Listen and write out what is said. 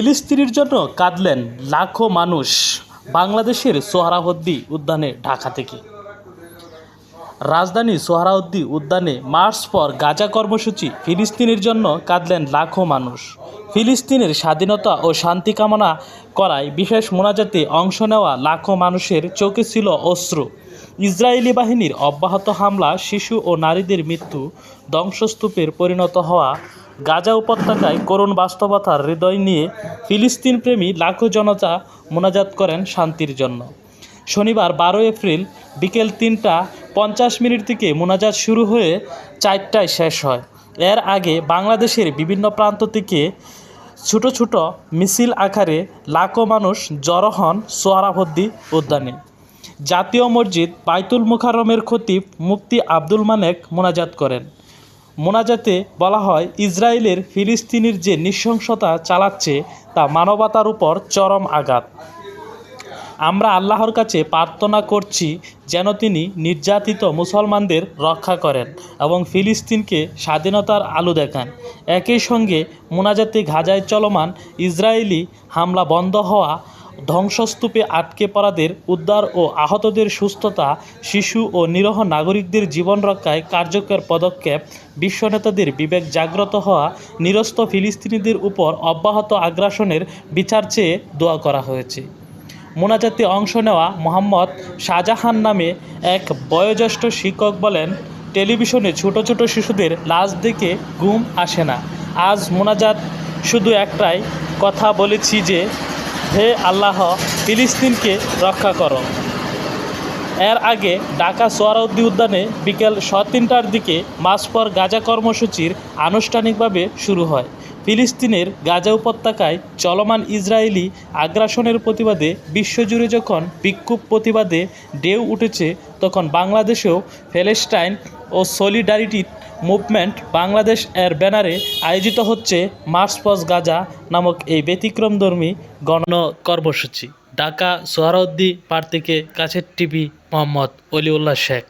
ফিলিস্তিনির জন্য কাঁদলেন লাখো মানুষ বাংলাদেশের সোহরাওয়ার্দী উদ্যানে ঢাকা থেকে। রাজধানী সোহরাউদ্দি উদ্যানে মার্চ পর গাজা কর্মসূচি ফিলিস্তিনের জন্য কাঁদলেন লাখো মানুষ। ফিলিস্তিনের স্বাধীনতা ও শান্তি কামনা করায় বিশেষ মোনাজাতে অংশ নেওয়া লাখো মানুষের চোখে ছিল অশ্রু। ইসরায়েলি বাহিনীর অব্যাহত হামলা, শিশু ও নারীদের মৃত্যু ধ্বংসস্তূপের পরিণত হওয়া গাজা উপত্যকায় করুণ বাস্তবতার হৃদয় নিয়ে ফিলিস্তিন প্রেমী লাখো জনতা মোনাজাত করেন শান্তির জন্য। শনিবার বারো এপ্রিল বিকেল তিনটা পঞ্চাশ মিনিট থেকে মোনাজাত শুরু হয়ে চারটায় শেষ হয়। এর আগে বাংলাদেশের বিভিন্ন প্রান্ত থেকে ছোট ছোট মিছিল আকারে লাখো মানুষ জড়ো হন সোহরাবর্দী উদ্যানে। জাতীয় মসজিদ বাইতুল মুখারমের খতিব মুফতি আব্দুল মানেক মোনাজাত করেন। মোনাজাতে বলা হয়, ইসরায়েলের ফিলিস্তিনির যে নৃশংসতা চালাচ্ছে, তা মানবতার উপর চরম আঘাত। আমরা আল্লাহর কাছে প্রার্থনা করছি যেন তিনি নির্যাতিত মুসলমানদের রক্ষা করেন এবং ফিলিস্তিনকে স্বাধীনতার আলো দেখান। একই সঙ্গে মোনাজাতে গাজায় চলমান ইসরায়েলি হামলা বন্ধ হওয়া ধ্বংসস্তূপে আটকে পড়াদের উদ্ধার ও আহতদের সুস্থতা, শিশু ও নিরহ নাগরিকদের জীবন রক্ষায় কার্যকর পদক্ষেপ বিশ্বনেতাদের বিবেক জাগ্রত হওয়া, নিরস্ত ফিলিস্তিনিদের উপর অব্যাহত আগ্রাসনের বিচার চেয়ে দোয়া করা হয়েছে। মোনাজাতে অংশ নেওয়া মোহাম্মদ শাহজাহান নামে এক বয়োজ্যেষ্ঠ শিক্ষক বলেন, টেলিভিশনে ছোট ছোট শিশুদের লাশ দেখে ঘুম আসে না। আজ মোনাজাত শুধু একটাই কথা বলেছি যে হে আল্লাহ, ফিলিস্তিনকে রক্ষা করো। এর আগে ঢাকা সোয়ারউদ্দি উদ্যানে বিকেল স তিনটার দিকে মাস পর গাজা কর্মসূচির আনুষ্ঠানিকভাবে শুরু হয়। ফিলিস্তিনের গাজা উপত্যকায় চলমান ইসরায়েলি আগ্রাসনের প্রতিবাদে বিশ্বজুড়ে যখন বিক্ষোভ প্রতিবাদে ঢেউ উঠেছে, তখন বাংলাদেশেও প্যালেস্টাইন ও সলিডারিটি মুভমেন্ট বাংলাদেশ এর ব্যানারে আয়োজিত হচ্ছে মার্চ পজ গাজা নামক এই ব্যতিক্রমধর্মী গণ কর্মসূচি। ঢাকা সোহরাউদ্দি পার থেকে কাছের টিভি মোহাম্মদ অলিউল্লাহ শেখ।